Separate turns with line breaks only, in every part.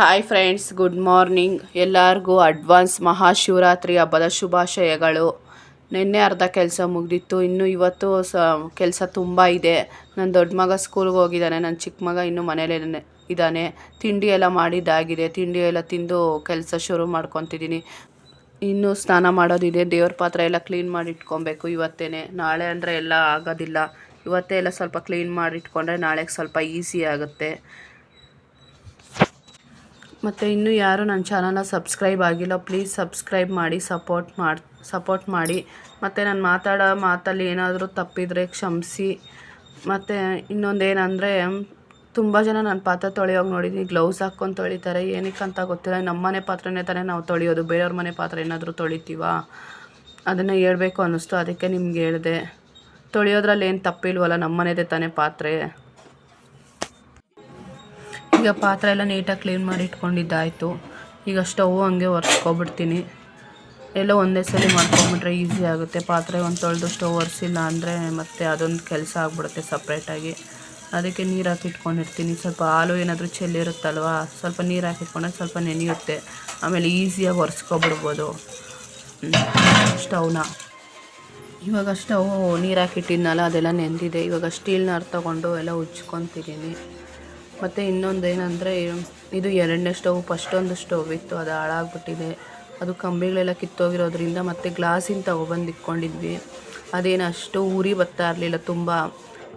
Hi friends good morning ಎಲ್ಲರಿಗೂ advance Mahashivratri ಹಬ್ಬದ ಶುಭಾಶಯಗಳು. ನಿನ್ನೆ ಅರ್ಧ ಕೆಲಸ ಮುಗ್ದಿತ್ತು. ಇನ್ನು ಇವತ್ತು ಸ, ಕೆಲಸ ತುಂಬ ಇದೆ. ನನ್ನ ದೊಡ್ಡ ಮಗ ಸ್ಕೂಲ್ಗೆ ಹೋಗಿದ್ದಾನೆ ನನ್ನ ಚಿಕ್ಕ ಮಗ ಇನ್ನೂ ಮನೆಯಲ್ಲೇ ಇದ್ದಾನೆ ತಿಂಡಿ ಎಲ್ಲ ಮಾಡಿದ್ದಾಗಿದೆ. ತಿಂಡಿ ಎಲ್ಲ ತಿಂದು ಕೆಲಸ ಶುರು ಮಾಡ್ಕೊತಿದ್ದೀನಿ. ಇನ್ನೂ ಸ್ನಾನ ಮಾಡೋದಿದೆ. ದೇವ್ರ ಪಾತ್ರೆ ಎಲ್ಲ ಕ್ಲೀನ್ ಮಾಡಿ ಇಟ್ಕೊಬೇಕು ಇವತ್ತೇ ನಾಳೆ ಅಂದರೆ ಎಲ್ಲ ಆಗೋದಿಲ್ಲ. ಇವತ್ತೇ ಎಲ್ಲ ಸ್ವಲ್ಪ ಕ್ಲೀನ್ ಮಾಡಿ ಇಟ್ಕೊಂಡ್ರೆ ನಾಳೆಗೆ ಸ್ವಲ್ಪ ಈಸಿ ಆಗುತ್ತೆ. ಮತ್ತು ಇನ್ನೂ ಯಾರು ನನ್ನ ಚಾನಲ್ನ ಸಬ್ಸ್ಕ್ರೈಬ್ ಆಗಿಲ್ಲ, ಪ್ಲೀಸ್ ಸಬ್ಸ್ಕ್ರೈಬ್ ಮಾಡಿ, ಸಪೋರ್ಟ್ ಮಾಡಿ ಸಪೋರ್ಟ್ ಮಾಡಿ. ಮತ್ತು ನಾನು ಮಾತಾಡೋ ಮಾತಲ್ಲಿ ಏನಾದರೂ ತಪ್ಪಿದರೆ ಕ್ಷಮಿಸಿ. ಮತ್ತು ಇನ್ನೊಂದೇನೆಂದರೆ, ತುಂಬ ಜನ ನನ್ನ ಪಾತ್ರೆ ತೊಳೆಯೋಗಿ ನೋಡಿದ್ದೀನಿ ಗ್ಲೌಸ್ ಹಾಕ್ಕೊಂಡು ತೊಳಿತಾರೆ. ಏನಕ್ಕೆ ಅಂತ ಗೊತ್ತಿಲ್ಲ. ನಮ್ಮ ಮನೆ ಪಾತ್ರೆನೇ ತಾನೇ ನಾವು ತೊಳೆಯೋದು. ಬೇರೆಯವ್ರ ಮನೆ ಪಾತ್ರೆ ಏನಾದರೂ ತೊಳಿತೀವಾ? ಅದನ್ನು ಹೇಳಬೇಕು ಅನ್ನಿಸ್ತು. ಅದಕ್ಕೆ ನಿಮ್ಗೆ ಹೇಳಿದೆ. ತೊಳೆಯೋದ್ರಲ್ಲಿ ಏನು ತಪ್ಪಿಲ್ವಲ್ಲ ನಮ್ಮ ಮನೆದೇ ತಾನೇ ಪಾತ್ರೆ. ಈಗ ಪಾತ್ರೆ ಎಲ್ಲ ನೀಟಾಗಿ ಕ್ಲೀನ್ ಮಾಡಿ ಇಟ್ಕೊಂಡಿದ್ದಾಯಿತು. ಈಗ ಸ್ಟವ್ ಹಂಗೆ ಒರೆಸ್ಕೊಬಿಡ್ತೀನಿ. ಎಲ್ಲ ಒಂದೇ ಸಲ ಮಾಡ್ಕೊಂಬಿಟ್ರೆ ಈಸಿ ಆಗುತ್ತೆ. ಪಾತ್ರೆ ಒಂದು ತೊಳೆದು ಸ್ಟವ್ ಒರೆಸಿಲ್ಲ ಅಂದರೆ ಮತ್ತೆ ಅದೊಂದು ಕೆಲಸ ಆಗ್ಬಿಡುತ್ತೆ ಸಪ್ರೇಟಾಗಿ ಅದಕ್ಕೆ ನೀರು ಹಾಕಿಟ್ಕೊಂಡಿರ್ತೀನಿ ಸ್ವಲ್ಪ ಹಾಲು ಏನಾದರೂ ಚೆಲ್ಲಿರುತ್ತಲ್ವ ಸ್ವಲ್ಪ ನೀರು ಹಾಕಿಟ್ಕೊಂಡ್ರೆ ಸ್ವಲ್ಪ ನೆನೆಯುತ್ತೆ. ಆಮೇಲೆ ಈಸಿಯಾಗಿ ಒರೆಸ್ಕೊಬಿಡ್ಬೋದು. ಸ್ಟವ್ನ. ಇವಾಗ ಸ್ಟವ್ ನೀರು ಹಾಕಿಟ್ಟಿದ್ನಲ್ಲ ಅದೆಲ್ಲ ನೆಂದಿದೆ. ಇವಾಗ ಸ್ಟೀಲ್ನಾರು ತೊಗೊಂಡು ಎಲ್ಲ ಉಜ್ಕೊತಿದ್ದೀನಿ. ಮತ್ತು ಇನ್ನೊಂದು ಏನಂದರೆ ಇದು ಎರಡನೇ ಸ್ಟವ್, ಫಸ್ಟೊಂದು ಸ್ಟವ್ ಇತ್ತು, ಅದು ಹಾಳಾಗ್ಬಿಟ್ಟಿದೆ. ಅದು ಕಂಬಿಗಳೆಲ್ಲ ಕಿತ್ತೋಗಿರೋದ್ರಿಂದ ಮತ್ತು ಗ್ಲಾಸಿಂದ ತಗೊಬಂದು ಇಟ್ಕೊಂಡಿದ್ವಿ. ಅದೇನು ಅಷ್ಟು ಉರಿ ಬರ್ತಾ ಇರಲಿಲ್ಲ ತುಂಬ.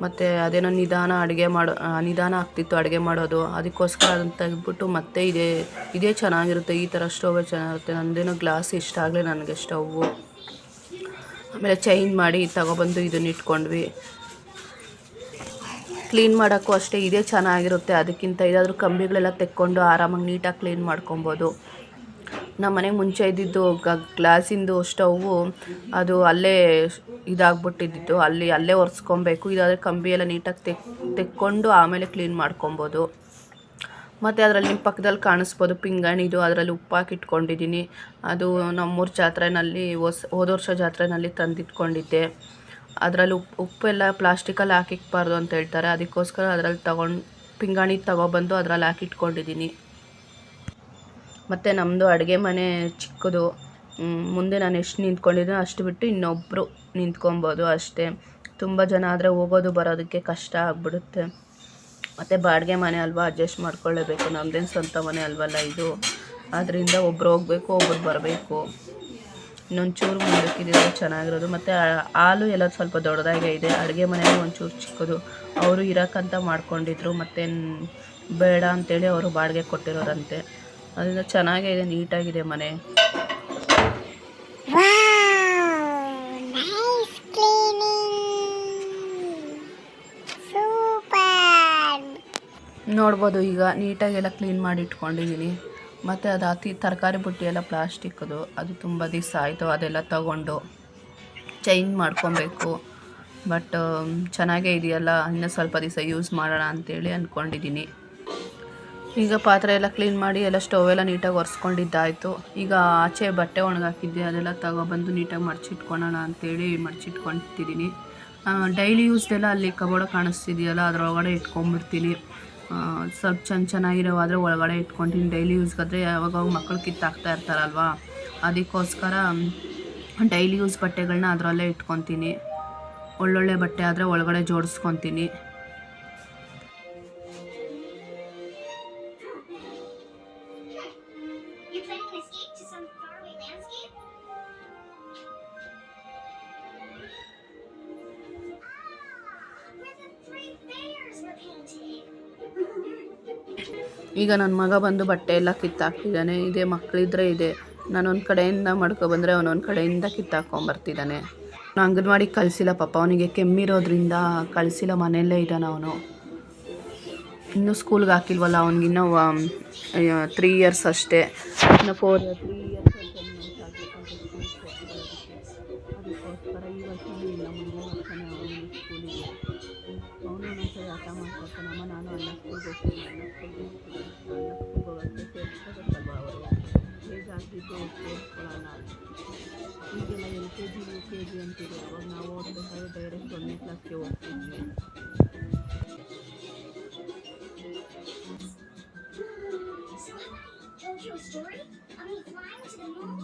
ಮತ್ತು ಅದೇನೋ ನಿಧಾನ ಅಡುಗೆ ಮಾಡೋ ನಿಧಾನ ಆಗ್ತಿತ್ತು ಅಡುಗೆ ಮಾಡೋದು. ಅದಕ್ಕೋಸ್ಕರ ಅದನ್ನು ತೆಗೆದ್ಬಿಟ್ಟು ಮತ್ತೆ ಇದೇ ಇದೇ ಚೆನ್ನಾಗಿರುತ್ತೆ, ಈ ಥರ ಸ್ಟೌವೇ ಚೆನ್ನಾಗಿರುತ್ತೆ. ನಂದೇನೋ ಗ್ಲಾಸ್ ಇಷ್ಟ ಆಗಲಿ ನನಗೆ ಸ್ಟವ್ವು ಆಮೇಲೆ ಚೇಂಜ್ ಮಾಡಿ ತಗೊಬಂದು ಇದನ್ನ ಇಟ್ಕೊಂಡ್ವಿ. ಕ್ಲೀನ್ ಮಾಡೋಕ್ಕೂ ಅಷ್ಟೇ ಇದೇ ಚೆನ್ನಾಗಿರುತ್ತೆ. ಅದಕ್ಕಿಂತ ಇದಾದರೂ ಕಂಬಿಗಳೆಲ್ಲ ತೆಕ್ಕೊಂಡು ಆರಾಮಾಗಿ ನೀಟಾಗಿ ಕ್ಲೀನ್ ಮಾಡ್ಕೊಬೋದು. ನಮ್ಮ ಮನೆಗೆ ಮುಂಚೆ ಇದ್ದಿದ್ದು ಗ್ಲಾಸಿಂದು ಸ್ಟವ್ವು ಅದು ಅಲ್ಲೇ ಇದಾಗ್ಬಿಟ್ಟಿದ್ದು. ಅಲ್ಲಿ, ಅಲ್ಲೇ ಒರೆಸ್ಕೊಬೇಕು. ಇದಾದರೆ ಕಂಬಿ ಎಲ್ಲ ನೀಟಾಗಿ ತೆಕ್, ತೆಕ್ಕೊಂಡು ಆಮೇಲೆ ಕ್ಲೀನ್ ಮಾಡ್ಕೊಬೋದು. ಮತ್ತು ಅದರಲ್ಲಿ ನಿಮ್ಮ ಪಕ್ಕದಲ್ಲಿ ಕಾಣಿಸ್ಬೋದು ಪಿಂಗಾಣಿದು ಅದರಲ್ಲಿ ಉಪ್ಪು ಹಾಕಿ ಇಟ್ಕೊಂಡಿದ್ದೀನಿ. ಅದು ನಮ್ಮೂರು ಜಾತ್ರೆಯಲ್ಲಿ ಹೊಸ, ಹೋದ ವರ್ಷ ಜಾತ್ರೆಯಲ್ಲಿ ತಂದಿಟ್ಕೊಂಡಿದ್ದೆ. ಅದರಲ್ಲಿ ಉಪ್ಪು ಉಪ್ಪೆಲ್ಲ ಪ್ಲಾಸ್ಟಿಕಲ್ಲಿ ಹಾಕಿಕ್ಬಾರ್ದು ಅಂತ ಹೇಳ್ತಾರೆ. ಅದಕ್ಕೋಸ್ಕರ ಅದರಲ್ಲಿ ತಗೊಂಡು, ಪಿಂಗಾಣಿ ತಗೊಬಂದು ಅದರಲ್ಲಿ ಹಾಕಿಟ್ಕೊಂಡಿದ್ದೀನಿ ಮತ್ತು ನಮ್ಮದು ಅಡುಗೆ ಮನೆ ಚಿಕ್ಕದು. ಮುಂದೆ ನಾನು ಎಷ್ಟು ನಿಂತ್ಕೊಂಡಿದ್ದೀನೋ ಅಷ್ಟು ಬಿಟ್ಟು ಇನ್ನೊಬ್ಬರು ನಿಂತ್ಕೊಬೋದು ಅಷ್ಟೇ. ತುಂಬ ಜನ ಆದರೆ ಹೋಗೋದು ಬರೋದಕ್ಕೆ ಕಷ್ಟ ಆಗ್ಬಿಡುತ್ತೆ. ಮತ್ತು ಬಾಡಿಗೆ ಮನೆ ಅಲ್ವಾ ಅಡ್ಜಸ್ಟ್ ಮಾಡ್ಕೊಳ್ಳೇಬೇಕು. ನಮ್ಮದೇನು ಸ್ವಂತ ಮನೆ ಅಲ್ವಲ್ಲ ಇದು. ಆದ್ದರಿಂದ ಒಬ್ರು ಹೋಗಬೇಕು, ಒಬ್ರು ಬರಬೇಕು. ಇನ್ನೊಂದು ಮುಂದಕ್ಕಿದ್ದು ಚೆನ್ನಾಗಿರೋದು. ಮತ್ತು ಹಾಲು ಎಲ್ಲ ಸ್ವಲ್ಪ ದೊಡ್ಡದಾಗೆ ಇದೆ. ಅಡುಗೆ ಮನೆಯಲ್ಲಿ ಒಂಚೂರು ಚಿಕ್ಕದು. ಅವರು ಇರೋಕ್ಕಂತ ಮಾಡ್ಕೊಂಡಿದ್ರು. ಮತ್ತು ಬೇಡ ಅಂತೇಳಿ ಅವರು ಬಾಡಿಗೆ ಕೊಟ್ಟಿರೋದಂತೆ. ಅದರಿಂದ ಚೆನ್ನಾಗೇ ಇದೆ ನೀಟಾಗಿದೆ ಮನೆ. ನೋಡ್ಬೋದು ಈಗ ನೀಟಾಗೆಲ್ಲ ಕ್ಲೀನ್ ಮಾಡಿ ಇಟ್ಕೊಂಡಿದ್ದೀನಿ ಮತ್ತು ಅದು ಅತಿ ತರಕಾರಿ ಬುಟ್ಟಿ ಎಲ್ಲ ಪ್ಲಾಸ್ಟಿಕ್ಕದು ಅದು. ತುಂಬ ದಿವಸ ಆಯಿತು. ಅದೆಲ್ಲ ತಗೊಂಡು ಚೇಂಜ್ ಮಾಡ್ಕೊಬೇಕು. ಬಟ್ ಚೆನ್ನಾಗೇ ಇದೆಯಲ್ಲ, ಇನ್ನೂ ಸ್ವಲ್ಪ ದಿವಸ ಯೂಸ್ ಮಾಡೋಣ ಅಂತೇಳಿ ಅಂದ್ಕೊಂಡಿದ್ದೀನಿ ಈಗ ಪಾತ್ರೆ ಎಲ್ಲ ಕ್ಲೀನ್ ಮಾಡಿ ಎಲ್ಲ ಸ್ಟೋವ್ ಎಲ್ಲ ನೀಟಾಗಿ ಒರೆಸ್ಕೊಂಡಿದ್ದಾಯಿತು. ಈಗ ಆಚೆ ಬಟ್ಟೆ ಒಣಗಾಕಿದ್ದೆ. ಅದೆಲ್ಲ ತಗೊಬಂದು ನೀಟಾಗಿ ಮಡಚಿಟ್ಕೊಳೋಣ ಅಂತೇಳಿ ಮಡಚಿಟ್ಕೊತಿದ್ದೀನಿ ಡೈಲಿ ಯೂಸ್ಡೆಲ್ಲ ಅಲ್ಲಿ ಕಬೋಡ ಕಾಣಿಸ್ತಿದೆಯಲ್ಲ, ಅದರೊಳಗಡೆ ಇಟ್ಕೊಂಡ್ಬಿಡ್ತೀನಿ. ಸ್ವಲ್ಪ ಚೆನ್ನ ಚೆನ್ನಾಗಿರೋವಾದರೆ ಒಳಗಡೆ ಇಟ್ಕೊತೀನಿ. ಡೈಲಿ ಯೂಸ್ಗಾದರೆ ಯಾವಾಗ ಮಕ್ಕಳು ಕಿತ್ತಾಕ್ತಾ ಇರ್ತಾರಲ್ವ? ಅದಕ್ಕೋಸ್ಕರ ಡೈಲಿ ಯೂಸ್ ಬಟ್ಟೆಗಳನ್ನ ಅದರಲ್ಲೇ ಇಟ್ಕೊತೀನಿ. ಒಳ್ಳೊಳ್ಳೆ ಬಟ್ಟೆ ಆದರೆ ಒಳಗಡೆ ಜೋಡಿಸ್ಕೊತೀನಿ. ಈಗ ನನ್ನ ಮಗ ಬಂದು ಬಟ್ಟೆ ಎಲ್ಲ ಕಿತ್ತಾಕ್ತಿದ್ದಾನೆ, ಇದೇ ಮಕ್ಕಳಿದ್ರೆ ಇದೆ. ನಾನು ಒಂದು ಕಡೆಯಿಂದ ಮಾಡ್ಕೊಬಂದರೆ ಅವನೊಂದು ಕಡೆಯಿಂದ ಕಿತ್ತಾಕೊಂಬರ್ತಿದ್ದಾನೆ ನಾನು ಅಂಗನವಾಡಿಗೆ ಕಳಿಸಿಲ್ಲ ಪಾಪ, ಅವನಿಗೆ ಕೆಮ್ಮಿರೋದ್ರಿಂದ ಕಳಿಸಿಲ್ಲ, ಮನೆಯಲ್ಲೇ ಇದ್ದಾನೆ ಅವನು. ಇನ್ನೂ ಸ್ಕೂಲ್ಗೆ ಹಾಕಿಲ್ವಲ್ಲ, ಅವ್ನಿಗಿನ್ನೂ ತ್ರೀ ಇಯರ್ಸ್ ಅಷ್ಟೇ. ಇನ್ನು four three years ಅದಕ್ಕೋಸ್ಕರ ಈ ವರ್ಷವೂ ಇಲ್ಲ ಮುಂದೆ ವರ್ಷನೇ ಅವನು ಸ್ಕೂಲಿಗೆ ಅವನು ಒಂದೊಂದ್ಸರಿ ಹಠ ಮಾಡ್ಕೊತಾನೆ ಅಮ್ಮ ನಾನು ಅಲ್ಲ ಸ್ಕೂಲ್ಗೆ ಹೋಗ್ತೀನಿ ಅಲ್ಲ ಸ್ಕೂಲ್ಗೆ ಹೋಗ್ತೀನಿ ಅಲ್ಲ ಸ್ಕೂಲ್ಗೆ ಹೋಗೋಕ್ಕೆ ಸೇರಿಸ್ಕೋಬೇಕಲ್ವ ಅವರು ಬೇಜಾಗ್ತಿದ್ದು ಸೇರಿಸ್ಕೊಳ್ಳಲ್ಲ ಈಗೆಲ್ಲ L K G U K G ಅಂತಿದೆ ಅವಾಗ ನಾವು ಓದಬೇಕಾದ್ರೆ ಡೈರೆಕ್ಟ್ ಒಂದನೇ ಕ್ಲಾಸ್ಗೆ ಹೋಗ್ತಿದ್ವಿ
you a story? Of me flying to the moon,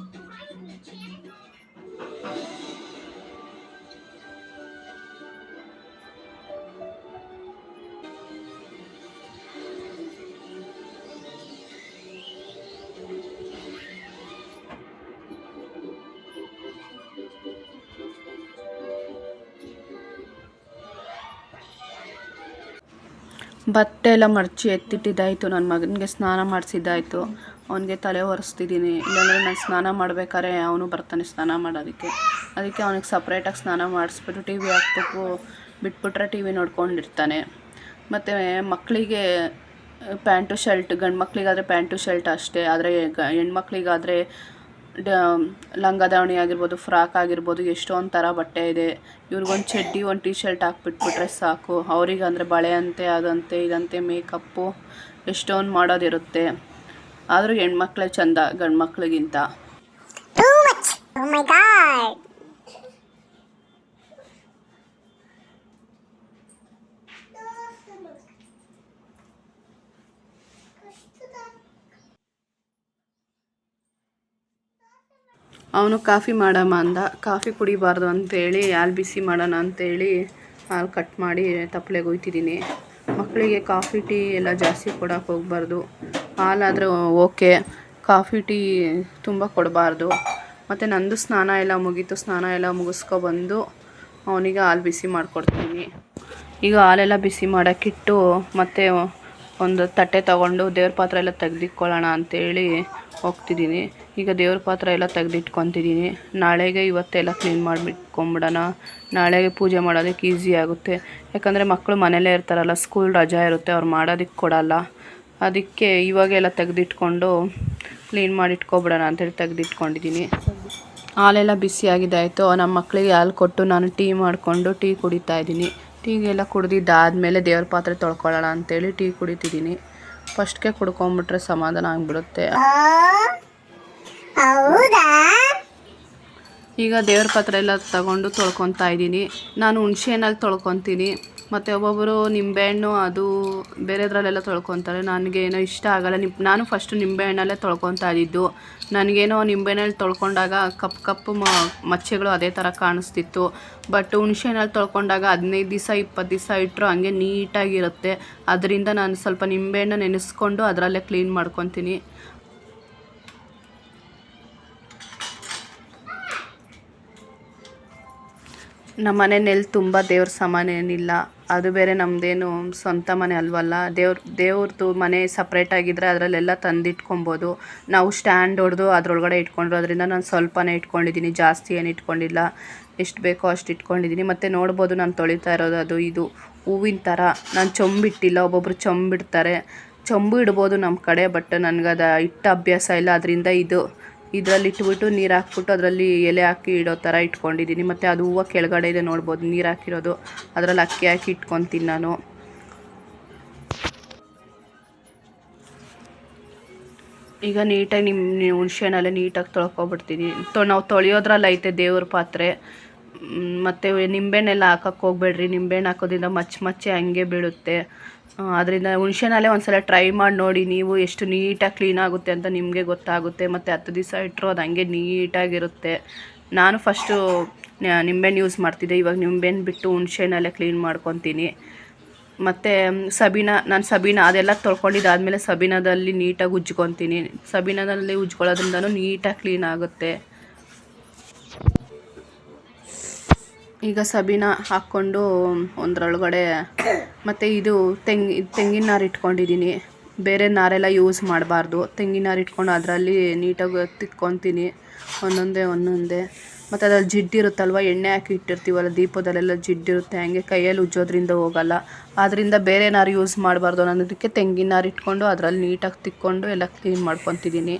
ಬಟ್ಟೆ ಎಲ್ಲ ಮಡಚಿ ಎತ್ತಿಟ್ಟಿದ್ದಾಯಿತು. ನನ್ನ ಮಗನಿಗೆ ಸ್ನಾನ ಮಾಡಿಸಿದ್ದಾಯಿತು. ಅವನಿಗೆ ತಲೆ ಒರೆಸ್ತಿದ್ದೀನಿ. ಇಲ್ಲಾಂದರೆ ನಾನು ಸ್ನಾನ ಮಾಡ್ಬೇಕಾದ್ರೆ ಅವನು ಬರ್ತಾನೆ ಸ್ನಾನ ಮಾಡೋದಕ್ಕೆ. ಅದಕ್ಕೆ ಅವನಿಗೆ ಸಪ್ರೇಟಾಗಿ ಸ್ನಾನ ಮಾಡಿಸ್ಬಿಟ್ಟು ಟಿ ವಿ ಹಾಕ್ಬೇಕು. ಬಿಟ್ಬಿಟ್ರೆ ಟಿ ವಿ ನೋಡ್ಕೊಂಡಿರ್ತಾನೆ. ಮತ್ತು ಮಕ್ಕಳಿಗೆ ಪ್ಯಾಂಟು, ಶರ್ಟ್ ಗಂಡು ಮಕ್ಕಳಿಗಾದ್ರೆ ಪ್ಯಾಂಟು, ಶರ್ಟ್ ಅಷ್ಟೇ. ಆದರೆ ಗ, ಹೆಣ್ಮಕ್ಳಿಗಾದರೆ ಲಂಗ ದಾವಣಿ ಆಗಿರ್ಬೋದು, ಫ್ರಾಕ್ ಆಗಿರ್ಬೋದು ಎಷ್ಟೊಂದು ಥರ ಬಟ್ಟೆ ಇದೆ. ಇವ್ರಿಗೊಂದು ಚಡ್ಡಿ, ಒಂದು ಟೀ ಶರ್ಟ್ ಹಾಕ್ಬಿಟ್ಬಿಟ್ರೆ ಸಾಕು. ಅವರಿಗಂದ್ರೆ ಬಳೆ ಅಂತೆ ಅದಂತೆ, ಇದಂತೆ, ಮೇಕಪ್ಪು, ಎಷ್ಟೊಂದು ಮಾಡೋದಿರುತ್ತೆ. ಆದರೂ ಹೆಣ್ಮಕ್ಳೇ ಚಂದ ಗಂಡು ಮಕ್ಳಿಗಿಂತ ಅವನು ಕಾಫಿ ಮಾಡಮ್ಮ ಅಂದ. ಕಾಫಿ ಕುಡಿಬಾರ್ದು ಅಂತೇಳಿ, ಹಾಲು ಬಿಸಿ ಮಾಡೋಣ ಅಂತೇಳಿ ಹಾಲು ಕಟ್ ಮಾಡಿ ತಪ್ಪಲೆಗೆ ಒಯ್ತಿದ್ದೀನಿ. ಮಕ್ಕಳಿಗೆ ಕಾಫಿ ಟೀ ಎಲ್ಲ ಜಾಸ್ತಿ ಕೊಡೋಕೆ ಹೋಗ್ಬಾರ್ದು. ಹಾಲಾದರೆ ಓಕೆ, ಕಾಫಿ ಟೀ ತುಂಬ ಕೊಡಬಾರ್ದು. ಮತ್ತು ನಂದು ಸ್ನಾನ ಎಲ್ಲ ಮುಗೀತು, ಸ್ನಾನ ಎಲ್ಲ ಮುಗಿಸ್ಕೊಬಂದು ಅವನಿಗೆ ಹಾಲು ಬಿಸಿ ಮಾಡಿಕೊಡ್ತೀನಿ. ಈಗ ಹಾಲೆಲ್ಲ ಬಿಸಿ ಮಾಡೋಕ್ಕಿಟ್ಟು ಮತ್ತು ಒಂದು ತಟ್ಟೆ ತಗೊಂಡು ದೇವ್ರ ಪಾತ್ರೆ ಎಲ್ಲ ತೆಗೆದಿಕ್ಕೊಳ್ಳೋಣ ಅಂತೇಳಿ ಹೋಗ್ತಿದ್ದೀನಿ. ಈಗ ದೇವ್ರ ಪಾತ್ರೆ ಎಲ್ಲ ತೆಗೆದಿಟ್ಕೊತಿದ್ದೀನಿ ನಾಳೆಗೆ ಇವತ್ತೆಲ್ಲ ಕ್ಲೀನ್ ಮಾಡಿಬಿಟ್ಕೊಂಬಿಡೋಣ. ನಾಳೆಗೆ ಪೂಜೆ ಮಾಡೋದಕ್ಕೆ ಈಸಿ ಆಗುತ್ತೆ. ಯಾಕಂದರೆ ಮಕ್ಕಳು ಮನೇಲೇ ಇರ್ತಾರಲ್ಲ ಸ್ಕೂಲ್ ರಜಾ ಇರುತ್ತೆ, ಅವ್ರು ಮಾಡೋದಕ್ಕೆ ಕೊಡಲ್ಲ. ಅದಕ್ಕೆ ಇವಾಗೆಲ್ಲ ತೆಗೆದಿಟ್ಕೊಂಡು ಕ್ಲೀನ್ ಮಾಡಿಟ್ಕೊಬಿಡೋಣ ಅಂತೇಳಿ ತೆಗೆದಿಟ್ಕೊಂಡಿದ್ದೀನಿ ಹಾಲೆಲ್ಲ ಬಿಸಿಯಾಗಿದ್ದಾಯಿತು ನಮ್ಮ ಮಕ್ಕಳಿಗೆ ಹಾಲು ಕೊಟ್ಟು ನಾನು ಟೀ ಮಾಡಿಕೊಂಡು ಟೀ ಕುಡಿತಾ ಇದ್ದೀನಿ. ಟೀಗೆಲ್ಲ ಕುಡ್ದಿದ್ದಾದಮೇಲೆ ದೇವ್ರ ಪಾತ್ರೆ ತೊಳ್ಕೊಳ್ಳೋಣ ಅಂತೇಳಿ ಟೀ ಕುಡಿತಿದ್ದೀನಿ ಫಸ್ಟ್ಗೆ ಕುಡ್ಕೊಂಬಿಟ್ರೆ ಸಮಾಧಾನ ಆಗಿಬಿಡುತ್ತೆ. ಈಗ ದೇವ್ರ ಪಾತ್ರೆ ಎಲ್ಲ ತಗೊಂಡು ತೊಳ್ಕೊತಾ ಇದ್ದೀನಿ. ನಾನು ಹುಣ್ಸೆನಲ್ಲಿ ತೊಳ್ಕೊತೀನಿ. ಮತ್ತು ಒಬ್ಬೊಬ್ಬರು ನಿಂಬೆಹಣ್ಣು ಅದು ಬೇರೆದ್ರಲ್ಲೆಲ್ಲ ತೊಳ್ಕೊತಾರೆ. ಏನೋ ಇಷ್ಟ ಆಗಲ್ಲ. ನಿಮ್, ನಾನು ಫಸ್ಟು ನಿಂಬೆಹಣ್ಣಲ್ಲೇ ತೊಳ್ಕೊತಾ ಇದ್ದಿದ್ದು. ನನಗೇನೋ ನಿಂಬೆಹಣ್ಣಲ್ಲಿ ತೊಳ್ಕೊಂಡಾಗ ಕಪ್ಪು ಕಪ್ಪು ಮಚ್ಚೆಗಳು ಅದೇ ಥರ ಕಾಣಿಸ್ತಿತ್ತು. ಬಟ್ ಹುಣ್ಸೆ ಹಣ್ಣಲ್ಲಿ ತೊಳ್ಕೊಂಡಾಗ ಹದಿನೈದು ದಿವಸ, ಇಪ್ಪತ್ತು ದಿವಸ ಇಟ್ಟರು ಹಂಗೆ ನೀಟಾಗಿರುತ್ತೆ. ಅದರಿಂದ ನಾನು ಸ್ವಲ್ಪ ನಿಂಬೆಹಣ್ಣು ನೆನೆಸ್ಕೊಂಡು ಅದರಲ್ಲೇ ಕ್ಲೀನ್ ಮಾಡ್ಕೊತೀನಿ. ನಮ್ಮ ಮನೆಯಲ್ಲಿ ತುಂಬ ದೇವ್ರ ಸಾಮಾನು ಏನಿಲ್ಲ ಅದು ಬೇರೆ ನಮ್ಮದೇನು ಸ್ವಂತ ಮನೆ ಅಲ್ವಲ್ಲ. ದೇವ್ರ ದೇವ್ರದ್ದು ಮನೆ ಸಪ್ರೇಟ್ ಆಗಿದ್ದರೆ ಅದರಲ್ಲೆಲ್ಲ ತಂದಿಟ್ಕೊಬೋದು. ನಾವು ಸ್ಟ್ಯಾಂಡ್ ಹೊಡೆದು ಅದರೊಳಗಡೆ ಇಟ್ಕೊಂಡ್ರು. ಅದರಿಂದ ನಾನು ಸ್ವಲ್ಪನೇ ಇಟ್ಕೊಂಡಿದ್ದೀನಿ ಜಾಸ್ತಿ ಏನು ಇಟ್ಕೊಂಡಿಲ್ಲ. ಎಷ್ಟು ಬೇಕೋ ಅಷ್ಟು ಇಟ್ಕೊಂಡಿದ್ದೀನಿ ಮತ್ತು ನೋಡ್ಬೋದು ನಾನು ತೊಳಿತಾ ಇರೋದು ಅದು ಇದು. ಹೂವಿನ ಥರ ನಾನು ಚೊಂಬಿಟ್ಟಿಲ್ಲ ಒಬ್ಬೊಬ್ರು ಚೊಂಬಿಡ್ತಾರೆ ಚೊಂಬು ಇಡ್ಬೋದು ನಮ್ಮ ಕಡೆ ಬಟ್ ನನಗದು ಇಟ್ಟ ಅಭ್ಯಾಸ ಇಲ್ಲ. ಅದರಿಂದ ಇದು. ಇದರಲ್ಲಿ ಇಟ್ಬಿಟ್ಟು ನೀರು ಹಾಕ್ಬಿಟ್ಟು ಅದರಲ್ಲಿ ಎಲೆ ಹಾಕಿ ಇಡೋ ಥರ ಇಟ್ಕೊಂಡಿದ್ದೀನಿ. ಮತ್ತು ಅದು ಹೂವು ಕೆಳಗಡೆ ಇದೆ ನೋಡ್ಬೋದು, ನೀರು ಹಾಕಿರೋದು. ಅದರಲ್ಲಿ ಅಕ್ಕಿ ಹಾಕಿ ಇಟ್ಕೊತೀನಿ ನಾನು. ಈಗ ನೀಟಾಗಿ ನಿಮ್ಮ ಹುಣಸೆಹಣ್ಣಲ್ಲೇ ನೀಟಾಗಿ ತೊಳ್ಕೊಬಿಡ್ತೀನಿ. ತೊ ನಾವು ತೊಳೆಯೋದ್ರಲ್ಲಿ ಐತೆ ದೇವ್ರ ಪಾತ್ರೆ. ಮತ್ತು ನಿಂಬೆಹಣ್ಣೆಲ್ಲ ಹಾಕೋಕೆ ಹೋಗ್ಬೇಡ್ರಿ. ನಿಂಬೆಹಣ್ಣು ಹಾಕೋದ್ರಿಂದ ಮಚ್ಚ ಮಚ್ಚೆ ಹಂಗೆ ಬೀಳುತ್ತೆ. ಅದರಿಂದ ಹುಣ್ಸೆಹಣ್ಣಲ್ಲೇ ಒಂದ್ಸಲ ಟ್ರೈ ಮಾಡಿ ನೋಡಿ, ನೀವು ಎಷ್ಟು ನೀಟಾಗಿ ಕ್ಲೀನ್ ಆಗುತ್ತೆ ಅಂತ ನಿಮಗೆ ಗೊತ್ತಾಗುತ್ತೆ. ಮತ್ತು ಹತ್ತು ದಿವಸ ಇಟ್ಟರು ಅದು ಹಂಗೆ ನೀಟಾಗಿರುತ್ತೆ ನಾನು ಫಸ್ಟು ನಿಂಬೆಹಣ್ಣು ಯೂಸ್ ಮಾಡ್ತಿದ್ದೆ. ಇವಾಗ ನಿಂಬೆಹಣ್ಣು ಬಿಟ್ಟು ಹುಣ್ಸೆನಲ್ಲೇ ಕ್ಲೀನ್ ಮಾಡ್ಕೊತೀನಿ. ಮತ್ತು ಸಬೀನ, ನಾನು ಸಬೀನ ಅದೆಲ್ಲ ತೊಳ್ಕೊಂಡಿದ್ದಾದಮೇಲೆ ಸಬೀನದಲ್ಲಿ ನೀಟಾಗಿ ಉಜ್ಕೊತೀನಿ ಸಬೀನದಲ್ಲಿ ಉಜ್ಕೊಳ್ಳೋದ್ರಿಂದನೂ ನೀಟಾಗಿ ಕ್ಲೀನ್ ಆಗುತ್ತೆ. ಈಗ ಸಬೀನ ಹಾಕ್ಕೊಂಡು ಒಂದರೊಳಗಡೆ ಮತ್ತು ಇದು ತೆಂಗಿ, ತೆಂಗಿನ ನಾರು ಇಟ್ಕೊಂಡಿದ್ದೀನಿ. ಬೇರೆ ನಾರೆಲ್ಲ ಯೂಸ್ ಮಾಡಬಾರ್ದು. ತೆಂಗಿನ ನಾರು ಇಟ್ಕೊಂಡು ಅದರಲ್ಲಿ ನೀಟಾಗಿ ತಿಕ್ಕೊತೀನಿ ಒಂದೊಂದೇ ಒಂದೊಂದೇ. ಮತ್ತು ಅದ್ರಲ್ಲಿ ಜಿಡ್ಡಿರುತ್ತಲ್ವ ಎಣ್ಣೆ ಹಾಕಿ ಇಟ್ಟಿರ್ತೀವಲ್ಲ, ದೀಪದಲ್ಲೆಲ್ಲ ಜಿಡ್ಡಿರುತ್ತೆ ಹಂಗೆ ಕೈಯಲ್ಲಿ ಉಜ್ಜೋದ್ರಿಂದ ಹೋಗಲ್ಲ. ಆದ್ದರಿಂದ ಬೇರೆ ನಾರು ಯೂಸ್ ಮಾಡಬಾರ್ದು ಅನ್ನೋದಕ್ಕೆ ತೆಂಗಿನ ನಾರು ಇಟ್ಕೊಂಡು ಅದರಲ್ಲಿ ನೀಟಾಗಿ ತಿಕ್ಕೊಂಡು ಎಲ್ಲ ಕ್ಲೀನ್ ಮಾಡ್ಕೊತಿದ್ದೀನಿ.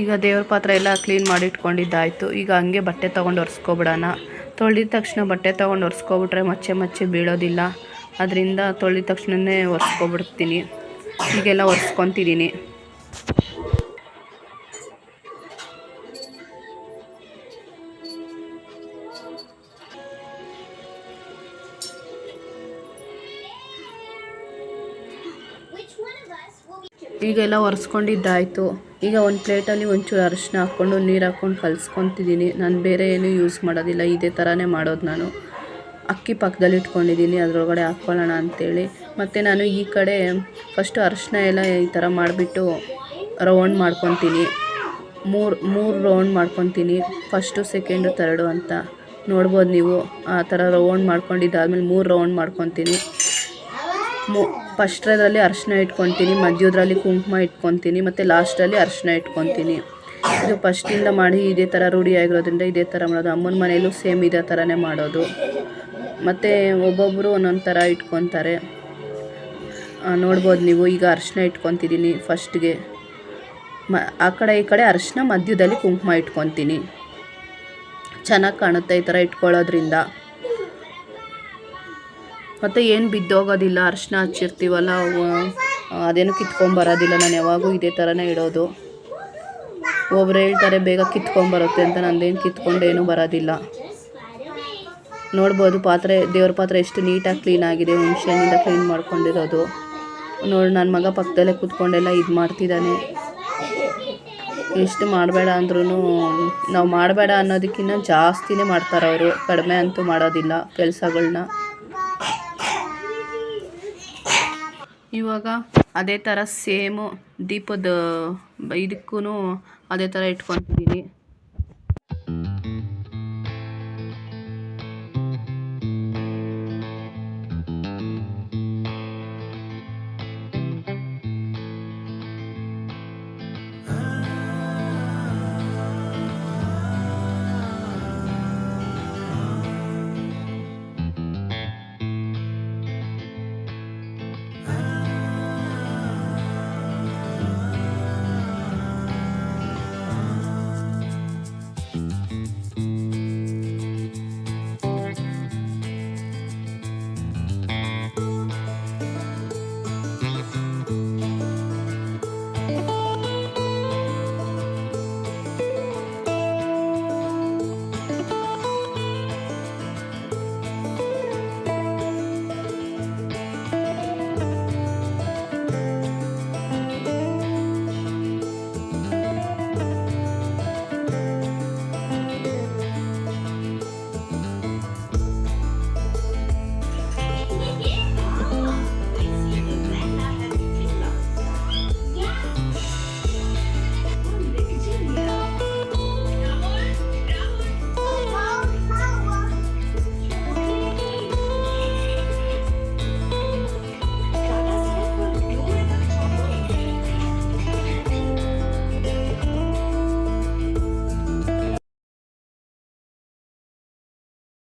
ಈಗ ದೇವ್ರ ಪಾತ್ರೆ ಎಲ್ಲ ಕ್ಲೀನ್ ಮಾಡಿ ಇಟ್ಕೊಂಡಿದ್ದಾಯಿತು ಈಗ ಹಂಗೆ ಬಟ್ಟೆ ತೊಗೊಂಡು ಒರೆಸ್ಕೊಬಿಡೋಣ. ತೊಳೆದಿದ ತಕ್ಷಣ ಬಟ್ಟೆ ತೊಗೊಂಡು ಒರೆಸ್ಕೊಬಿಟ್ರೆ ಮಚ್ಚೆ ಮಚ್ಚೆ ಬೀಳೋದಿಲ್ಲ. ಅದರಿಂದ ತೊಳೆದ ತಕ್ಷಣವೇ ಒರೆಸ್ಕೊಬಿಡ್ತೀನಿ. ಈಗೆಲ್ಲ ಒರೆಸ್ಕೊತಿದ್ದೀನಿ ಈಗೆಲ್ಲ ಒರೆಸ್ಕೊಂಡಿದ್ದಾಯಿತು. ಈಗ ಒಂದು ಪ್ಲೇಟಲ್ಲಿ ಒಂಚೂರು ಅರಿಶಿನ ಹಾಕ್ಕೊಂಡು ನೀರು ಹಾಕ್ಕೊಂಡು ಕಲಿಸ್ಕೊತಿದ್ದೀನಿ. ನಾನು ಬೇರೆ ಏನು ಯೂಸ್ ಮಾಡೋದಿಲ್ಲ. ಇದೇ ಥರನೇ ಮಾಡೋದು ನಾನು. ಅಕ್ಕಿ ಪಕ್ಕದಲ್ಲಿ ಇಟ್ಕೊಂಡಿದ್ದೀನಿ. ಅದರೊಳಗಡೆ ಹಾಕ್ಕೊಳ್ಳೋಣ ಅಂಥೇಳಿ ಮತ್ತು ನಾನು ಈ ಕಡೆ ಫಸ್ಟು ಅರಿಶಿನ ಎಲ್ಲ ಈ ಥರ ಮಾಡಿಬಿಟ್ಟು ರೌಂಡ್ ಮಾಡ್ಕೊತೀನಿ. ಮೂರು ಮೂರು ರೌಂಡ್ ಮಾಡ್ಕೊತೀನಿ. ಫಸ್ಟು ಸೆಕೆಂಡು ತರ್ಡು ಅಂತ. ನೋಡ್ಬೋದು ನೀವು. ಆ ಥರ ರೌಂಡ್ ಮಾಡ್ಕೊಂಡಿದ್ದಾದ್ಮೇಲೆ ಮೂರು ರೌಂಡ್ ಮಾಡ್ಕೊತೀನಿ. ಮು ಫಸ್ಟ್ರದಲ್ಲಿ ಅರಿಶಿನ ಇಟ್ಕೊತೀನಿ, ಮಧ್ಯದ್ರಲ್ಲಿ ಕುಂಕುಮ ಇಟ್ಕೊತೀನಿ, ಮತ್ತು ಲಾಸ್ಟಲ್ಲಿ ಅರಿಶಿನ ಇಟ್ಕೊತೀನಿ. ಇದು ಫಸ್ಟಿಂದ ಮಾಡಿ ಇದೇ ಥರ ರೂಢಿಯಾಗಿರೋದ್ರಿಂದ ಇದೇ ಥರ ಮಾಡೋದು. ಅಮ್ಮನ ಮನೆಯಲ್ಲೂ ಸೇಮ್ ಇದೇ ಥರನೇ ಮಾಡೋದು. ಮತ್ತು ಒಬ್ಬೊಬ್ಬರು ಒಂದೊಂದು ಥರ ಇಟ್ಕೊತಾರೆ. ನೋಡ್ಬೋದು ನೀವು, ಈಗ ಅರಿಶಿನ ಇಟ್ಕೊತಿದ್ದೀನಿ ಫಸ್ಟ್ಗೆ. ಮ, ಆ ಕಡೆ ಈ ಕಡೆ ಅರಿಶಿನ ಮಧ್ಯದಲ್ಲಿ ಕುಂಕುಮ ಇಟ್ಕೊತೀನಿ. ಚೆನ್ನಾಗಿ ಕಾಣುತ್ತೆ ಈ ಥರ ಇಟ್ಕೊಳ್ಳೋದ್ರಿಂದ. ಮತ್ತು ಏನು ಬಿದ್ದೋಗೋದಿಲ್ಲ, ಅರಿಶಿನ ಹಚ್ಚಿರ್ತೀವಲ್ಲ, ಅವು ಅದೇನು ಕಿತ್ಕೊಂಬರೋದಿಲ್ಲ. ನಾನು ಯಾವಾಗೂ ಇದೇ ಥರನೇ ಇಡೋದು. ಒಬ್ರು ಹೇಳ್ತಾರೆ, ಬೇಗ ಕಿತ್ಕೊಂಬರುತ್ತೆ ಅಂತ. ನಂದೇನು ಕಿತ್ಕೊಂಡೇನು ಬರೋದಿಲ್ಲ. ನೋಡ್ಬೋದು, ಪಾತ್ರೆ, ದೇವ್ರ ಪಾತ್ರೆ ಎಷ್ಟು ನೀಟಾಗಿ ಕ್ಲೀನ್ ಆಗಿದೆ. ಹುಣ್ಸೆಹಣ್ಣಿಂದ ಕ್ಲೀನ್ ಮಾಡ್ಕೊಂಡಿರೋದು. ನೋಡಿ ನನ್ನ ಮಗ ಪಕ್ಕದಲ್ಲೇ ಕೂತ್ಕೊಂಡೆಲ್ಲ ಇದು ಮಾಡ್ತಿದ್ದಾನೆ. ಎಷ್ಟು ಮಾಡಬೇಡ ಅಂದ್ರೂ ನಾವು ಮಾಡಬೇಡ ಅನ್ನೋದಕ್ಕಿಂತ ಜಾಸ್ತಿನೇ ಮಾಡ್ತಾರೆ ಅವರು ಕಡಿಮೆ ಅಂತೂ ಮಾಡೋದಿಲ್ಲ ಕೆಲಸಗಳ್ನ. ಇವಾಗ ಅದೇ ಥರ ಸೇಮು ದೀಪದ ಇದಕ್ಕೂ ಅದೇ ಥರ ಇಟ್ಕೊತಿದ್ದೀನಿ